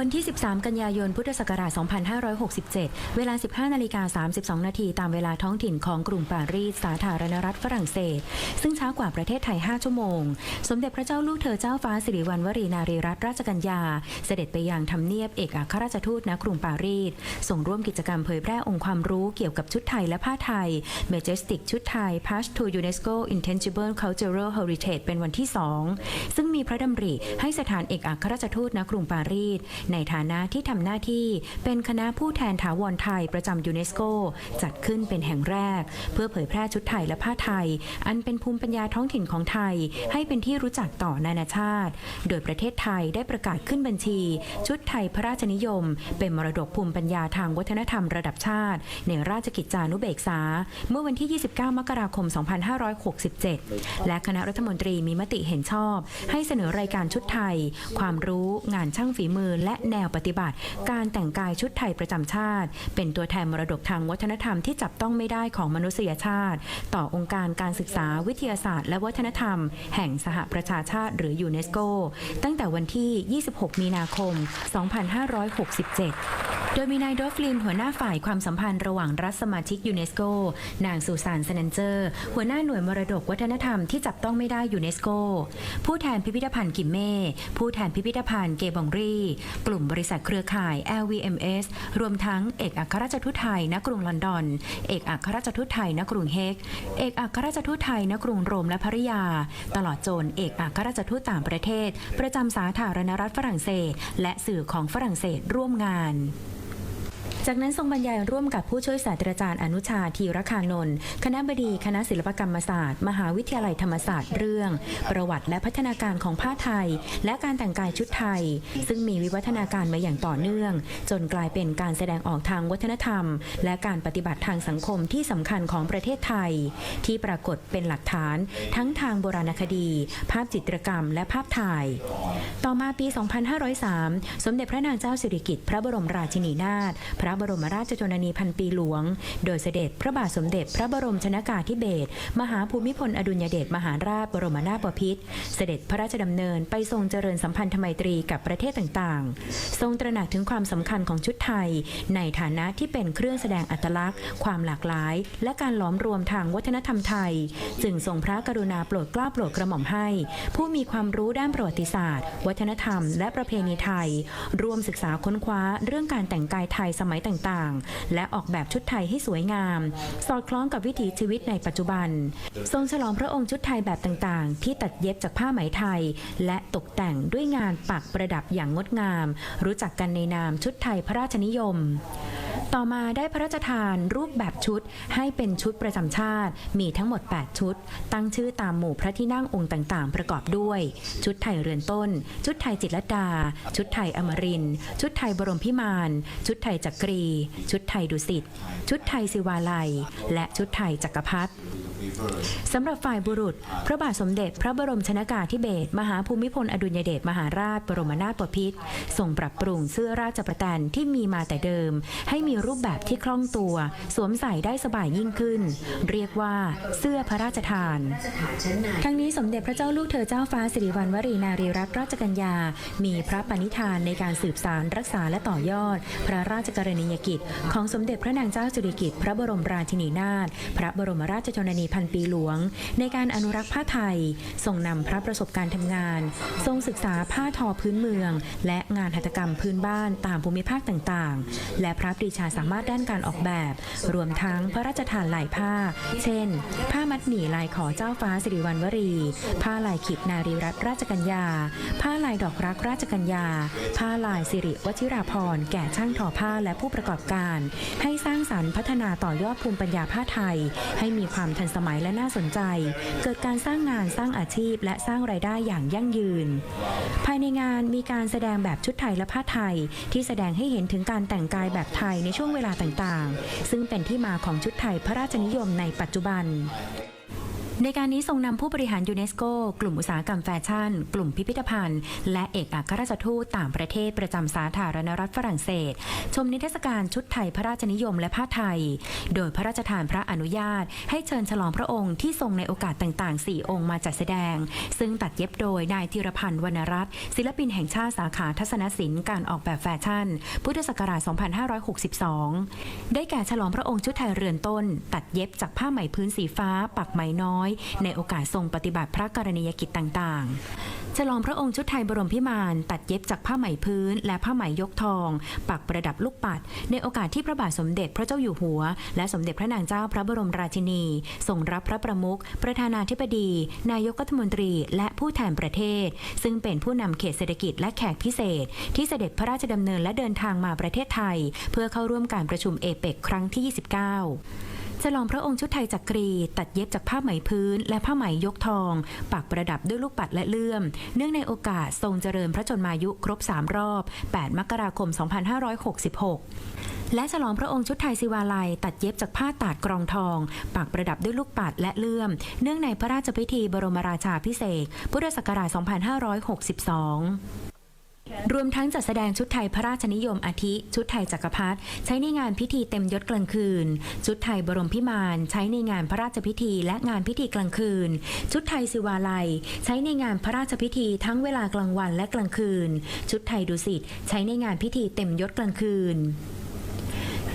วันที่ 13 กันยายน พุทธศักราช 2567 เวลา 15 นาฬิกา 32 นาที ตามเวลาท้องถิ่นของกรุงปารีส สาธารณรัฐฝรั่งเศส ซึ่งช้ากว่าประเทศไทย 5 ชั่วโมง สมเด็จพระเจ้าลูกเธอเจ้าฟ้าสิริวัณวรีนารีรัตนราชกัญญา เสด็จไปยังทำเนียบเอกอัครราชทูตณกรุงปารีส ส่งร่วมกิจกรรมเผยแพร่องค์ความรู้เกี่ยวกับชุดไทยและผ้าไทย Majestic ชุดไทย Pass to UNESCO Intangible Cultural Heritage เป็นวันที่ 2 ซึ่งมีพระดำริให้สถานเอกอัครราชทูตณกรุงปารีสในฐานะที่ทำหน้าที่เป็นคณะผู้แทนถาวรไทยประจำยูเนสโก จัดขึ้นเป็นแห่งแรก เพื่อเผยแพร่ชุดไทยและผ้าไทย อันเป็นภูมิปัญญาท้องถิ่นของไทย ให้เป็นที่รู้จักต่อนานาชาติ โดยประเทศไทยได้ประกาศขึ้นบัญชี ชุดไทยพระราชนิยม เป็นมรดกภูมิปัญญาทางวัฒนธรรมระดับชาติ ในราชกิจจานุเบกษา เมื่อวันที่ 29 มกราคม 2567 และคณะรัฐมนตรีมีมติเห็นชอบ ให้เสนอรายการชุดไทย ความรู้ งานช่างฝีมือและแนวปฏิบัติ การแต่งกายชุดไทยประจำชาติ เป็นตัวแทนมรดกทางวัฒนธรรมที่จับต้องไม่ได้ของมนุษยชาติ ต่อองค์การการศึกษาวิทยาศาสตร์ และวัฒนธรรม แห่งสหประชาชาติหรือยูเนสโก ตั้งแต่วันที่ 26 มีนาคม 2567 โดยมีนายดอฟลินหัวหน้าฝ่ายความสัมพันธ์ระหว่างรัฐสมาชิกยูเนสโก นางสุสานเซนนเจอร์ หัวหน้าหน่วยมรดกวัฒนธรรมที่จับต้องไม่ได้ยูเนสโก ผู้แทนพิพิธภัณฑ์กิมเม่ ผู้แทนพิพิธภัณฑ์เกบองรีกลุ่มบริษัทเครือข่าย LVMS รวมทั้งเอกอัครราชทูตไทยณกรุงลอนดอน เอกอัครราชทูตไทยณกรุงเฮก เอกอัครราชทูตไทยณกรุงโรมและภริยา ตลอดจนเอกอัครราชทูตต่างประเทศ ประจำสาธารณรัฐฝรั่งเศส และสื่อของฝรั่งเศสร่วมงาน จากนั้นทรงบรรยายร่วมกับผู้ช่วยศาสตราจารย์อนุชาธีรคานนท์คณะบดีคณะศิลปกรรมศาสตร์ มหาวิทยาลัยธรรมศาสตร์เรื่อง ประวัติและพัฒนาการของผ้าไทย และการแต่งกายชุดไทย ซึ่งมีวิวัฒนาการมาอย่างต่อเนื่อง จนกลายเป็นการแสดงออกทางวัฒนธรรม และการปฏิบัติทางสังคมที่สำคัญของประเทศไทย ที่ปรากฏเป็นหลักฐาน ทั้งทางโบราณคดี ภาพจิตรกรรม และภาพถ่าย ต่อมาปี 2503 สมเด็จพระนางเจ้าสิริกิติ์พระบรมราชินีนาถพระบรมราชชนนีพันปีหลวง โดยเสด็จพระบาทสมเด็จพระบรมชนากาธิเบศรมหาภูมิพลอดุลยเดชมหาราชบรมนาถบพิตรเสด็จพระราชดำเนินไปทรงเจริญสัมพันธไมตรีกับประเทศต่างๆ ทรงตระหนักถึงความสำคัญของชุดไทย ในฐานะที่เป็นเครื่องแสดงอัตลักษณ์ ความหลากหลาย และการหลอมรวมทางวัฒนธรรมไทย จึงทรงพระกรุณาโปรดเกล้าโปรดกระหม่อมให้ ผู้มีความรู้ด้านประวัติศาสตร์ วัฒนธรรม และประเพณีไทย ร่วมศึกษาค้นคว้าเรื่องการแต่งกายไทยสมัยต่างๆ และออกแบบชุดไทยให้สวยงาม สอดคล้องกับวิถีชีวิตในปัจจุบัน ทรงฉลองพระองค์ชุดไทยแบบต่างๆ ที่ตัดเย็บจากผ้าไหมไทย และตกแต่งด้วยงานปักประดับอย่างงดงาม รู้จักกันในนามชุดไทยพระราชนิยม ต่อมาได้พระราชทานรูปแบบชุดให้เป็นชุดประจำชาติ มีทั้งหมด 8 ชุด ตั้งชื่อตามหมู่พระที่นั่งองค์ต่างๆ ประกอบด้วย ชุดไทยเรือนต้น ชุดไทยจิตรดา ชุดไทยอมริน ชุดไทยบรมพิมาน ชุดไทยจักรี ชุดไทยดุสิต ชุดไทยศิวาลัย และชุดไทยจักรพรรดิ สำหรับฝ่ายบุรุษ พระบาทสมเด็จ พระบรมชนากาธิเบศรมหาภูมิพลอดุลยเดชมหาราชบรมนาถบพิตรทรงปรับปรุงเสื้อราชประแตนที่มีมาแต่เดิม ให้มีรูปแบบที่คล่องตัว สวมใส่ได้สบายยิ่งขึ้น เรียกว่าเสื้อพระราชทาน ทั้งนี้สมเด็จพระเจ้าลูกเธอเจ้าฟ้าสิริวัณวรีนารีรัตนราชกัญญา มีพระปณิธานในการสืบสารรักษาและต่อยอด พระราชกรณียกิจ ของสมเด็จพระนางเจ้าสิริกิติ์พระบรมราชินีนาถพระบรมราชชนนีพันปีหลวง ในการอนุรักษ์ผ้าไทยทรงนำพระประสบการณ์ทำงาน ทรงศึกษาผ้าทอพื้นเมือง และงานหัตถกรรมพื้นบ้านตามภูมิภาคต่างๆ และพระปรีชาสามารถด้านการออกแบบ รวมทั้งพระราชทานลายผ้า เช่น ผ้ามัดหมี่ลายขอเจ้าฟ้าสิริวัณวรี ผ้าลายขิดนารีรัตนราชกัญญา ผ้าลายดอกรักราชกัญญา ผ้าลายสิริวชิราพรณ์แก่ช่างทอผ้าและผู้ประกอบการ ให้สร้างสรรค์พัฒนาต่อยอดภูมิปัญญาผ้าไทย ให้มีความทันสมัยและน่าสนใจ เกิดการสร้างงานสร้างอาชีพ และสร้างรายได้อย่างยั่งยืน ภายในงานมีการแสดงแบบชุดไทยและผ้าไทย ที่แสดงให้เห็นถึงการแต่งกายแบบไทยในช่วงเวลาต่างๆ ซึ่งเป็นที่มาของชุดไทยพระราชนิยมในปัจจุบัน ในการนี้ทรงนำผู้บริหารยูเนสโก กลุ่มอุตสาหกรรมแฟชั่น กลุ่มพิพิธภัณฑ์ และเอกอัครราชทูตต่างประเทศประจำสาธารณรัฐฝรั่งเศส ชมนิทรรศการชุดไทยพระราชนิยมและผ้าไทย โดยพระราชทานพระอนุญาต ให้เชิญฉลองพระองค์ที่ทรงในโอกาสต่าง ๆ 4 องค์มาจัดแสดง ซึ่งตัดเย็บโดยนายธีรพันธ์วรรณรัตน์ศิลปินแห่งชาติสาขาทัศนศิลป์การออกแบบแฟชั่น พุทธศักราช 2562 ได้แก่ฉลองพระองค์ชุดไทยเรือนต้น ตัดเย็บจากผ้าไหมพื้นสีฟ้า ปักไหมน้อยในโอกาสทรงปฏิบัติพระกรณียกิจต่างๆ ฉลองพระองค์ชุดไทยบรมพิมาน ตัดเย็บจากผ้าไหมพื้น และผ้าไหมยกทอง ปักประดับลูกปัด ในโอกาสที่พระบาทสมเด็จพระเจ้าอยู่หัว และสมเด็จพระนางเจ้าพระบรมราชินีทรงรับพระประมุขประธานาธิบดี นายกรัฐมนตรี และผู้แทนประเทศ ซึ่งเป็นผู้นำเขตเศรษฐกิจและแขกพิเศษ ที่เสด็จพระราชดำเนินและเดินทางมาประเทศไทย เพื่อเข้าร่วมการประชุมเอเปกครั้งที่ 29 ฉลองพระองค์ชุดไทยจักรี ตัดเย็บจากผ้าไหมพื้น และผ้าไหมยกทอง ปักประดับด้วยลูกปัดและเลื่อม เนื่องในโอกาสทรงเจริญพระชนมายุครบ 3 รอบ 8 มกราคม 2566และฉลองพระองค์ชุดไทยศิวาลัย ตัดเย็บจากผ้าตาดกรองทอง ปักประดับด้วยลูกปัดและเลื่อม เนื่องในพระราชพิธีบรมราชาพิเศษ พุทธศักราช 2562 รวมทั้งจัดแสดงชุดไทยพระราชนิยมอาทิ ชุดไทยจักรพรรดิใช้ในงานพิธีเต็มยศกลางคืน ชุดไทยบรมพิมานใช้ในงานพระราชพิธีและงานพิธีกลางคืน ชุดไทยสิวาลัย ใช้ในงานพระราชพิธีทั้งเวลากลางวันและกลางคืน ชุดไทยดุสิตใช้ในงานพิธีเต็มยศกลางคืน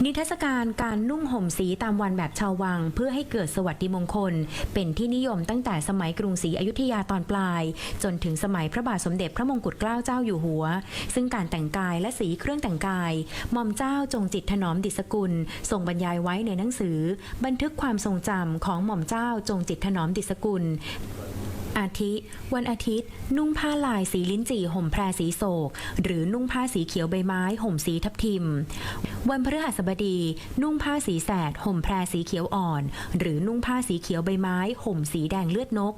นิทรรศการการนุ่งห่มสีตามวันแบบชาววัง เพื่อให้เกิดสวัสดิมงคล เป็นที่นิยมตั้งแต่สมัยกรุงศรีอยุธยาตอนปลาย จนถึงสมัยพระบาทสมเด็จพระมงกุฎเกล้าเจ้าอยู่หัว ซึ่งการแต่งกายและสีเครื่องแต่งกายหม่อมเจ้าจงจิตถนอมดิษกุลทรงบรรยายไว้ในหนังสือ บันทึกความทรงจำของหม่อมเจ้าจงจิตถนอมดิษกุลอาทิ วันอาทิตย์ นุ่งผ้าลายสีลิ้นจี่ห่มแพรสีโศก หรือนุ่งผ้าสีเขียวใบไม้ ห่มสีทับทิม วันพฤหัสบดี นุ่งผ้าสีแสดห่มแพรสีเขียวอ่อน หรือนุ่งผ้าสีเขียวใบไม้ ห่มสีแดงเลือดนก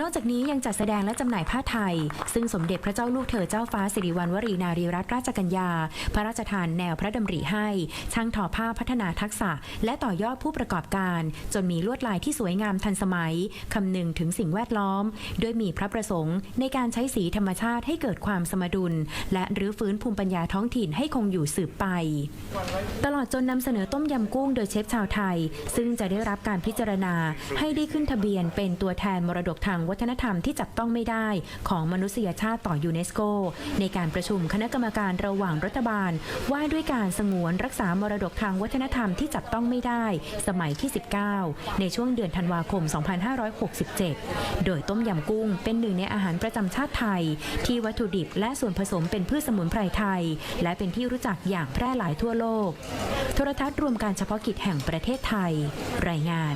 นอกจากนี้ยังจัดแสดงและจำหน่ายผ้าไทย ซึ่งสมเด็จพระเจ้าลูกเธอเจ้าฟ้าสิริวัณวรีนารีรัตนราชกัญญา พระราชทานแนวพระดำริให้ ช่างทอผ้าพัฒนาทักษะ และต่อยอดผู้ประกอบการ จนมีลวดลายที่สวยงามทันสมัยคำนึงถึงสิ่งแวดล้อม ด้วยมีพระประสงค์ ในการใช้สีธรรมชาติให้เกิดความสมดุล และรื้อฟื้นภูมิปัญญาท้องถิ่นให้คงอยู่สืบไปตลอดจนนำเสนอต้มยำกุ้งโดยเชฟชาวไทย ซึ่งจะได้รับการพิจารณาให้ได้ขึ้นทะเบียนเป็นตัวแทนมรดกทางวัฒนธรรมที่จับต้องไม่ได้ ของมนุษยชาติต่อยูเนสโก ในการประชุมคณะกรรมการระหว่างรัฐบาล ว่าด้วยการสงวนรักษามรดกทางวัฒนธรรมที่จับต้องไม่ได้ สมัยที่ 19 ในช่วงเดือนธันวาคม 2567 โดยต้มยำกุ้งเป็นหนึ่งในอาหารประจำชาติไทย ที่วัตถุดิบและส่วนผสมเป็นพืชสมุนไพรไทย และเป็นที่รู้จักอย่างแพร่หลายทั่วโลโลก โทรทัศน์รวมการเฉพาะกิจแห่งประเทศไทย รายงาน